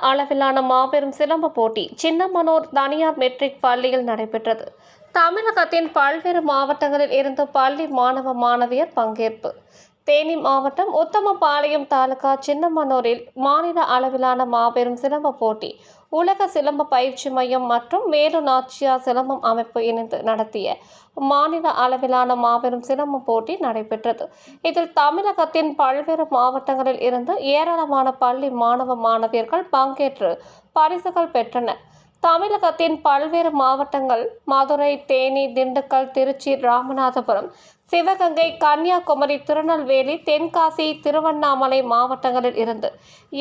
அளவிலான மாபெரும் சிலம்ப போட்டி சின்னமனூர் தனியார் மெட்ரிக் பள்ளியில் நடைபெற்றது. தமிழகத்தின் பல்வேறு மாவட்டங்களில் இருந்து பள்ளி மாணவ மாணவியர் பங்கேற்பு. தேனி மாவட்டம் உத்தமபாளையம் தாலுகா சின்னமனூரில் மாநில அளவிலான மாபெரும் சிலம்ப போட்டி உலக சிலம்ப பயிற்சி மையம் மற்றும் மேலு நாச்சியார் சிலம்பம் அமைப்பு இணைந்து நடத்திய மாநில அளவிலான மாபெரும் சிலம்ப போட்டி நடைபெற்றது. இதில் தமிழகத்தின் பல்வேறு மாவட்டங்களில் இருந்து ஏராளமான பள்ளி மாணவ மாணவியர்கள் பங்கேற்று பரிசுகள் பெற்றனர். தமிழகத்தின் பல்வேறு மாவட்டங்கள் மதுரை தேனி திண்டுக்கல் திருச்சி ராமநாதபுரம் சிவகங்கை கன்னியாகுமரி திருநெல்வேலி தென்காசி திருவண்ணாமலை மாவட்டங்களில் இருந்து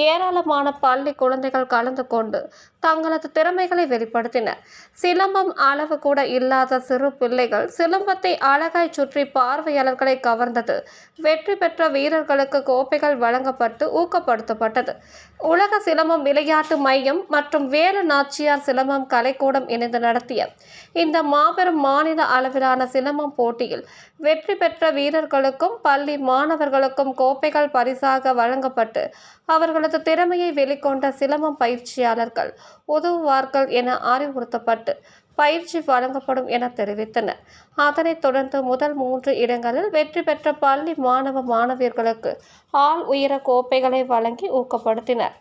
ஏராளமான பள்ளி குழந்தைகள் கலந்து கொண்டு தங்களது திறமைகளை வெளிப்படுத்தினர் சிலம்பம் அளவு கூட இல்லாத சிறு பிள்ளைகள் சிலம்பத்தை அழகாய் சுற்றி பார்வையாளர்களை கவர்ந்தது. வெற்றி பெற்ற வீரர்களுக்கு கோப்பைகள் வழங்கப்பட்டு ஊக்கப்படுத்தப்பட்டது. உலக சிலம்பம் விளையாட்டு மையம் மற்றும் வேலு நாச்சியார் சிலம்பம் கலைக்கூடம் இணைந்து நடத்திய இந்த மாபெரும் மாநில அளவிலான சிலம்பம் போட்டியில் வெற்றி பெற்ற வீரர்களுக்கும் பள்ளி மாணவர்களுக்கும் கோப்பைகள் பரிசாக வழங்கப்பட்டு அவர்களது திறமையை வெளிக்கொண்ட சிலம்பம் பயிற்சியாளர்கள் உதவுவார்கள் என அறிவுறுத்தப்பட்டு பயிற்சி வழங்கப்படும் என தெரிவித்தனர். அதனைத் தொடர்ந்து முதல் மூன்று இடங்களில் வெற்றி பெற்ற பள்ளி மாணவ மாணவியர்களுக்கு ஆள் உயர கோப்பைகளை வழங்கி ஊக்கப்படுத்தினர்.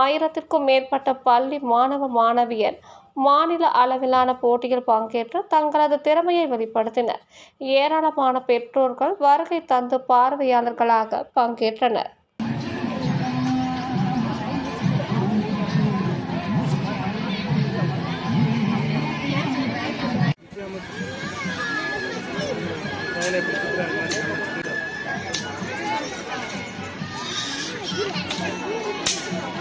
ஆயிரத்திற்கும் மேற்பட்ட பள்ளி மாணவ மாணவியர் மாநில அளவிலான போட்டியில் பங்கேற்று தங்களது திறமையை வெளிப்படுத்தினர். ஏராளமான பெற்றோர்கள் வருகை தந்து பார்வையாளர்களாக பங்கேற்றனர். வேலை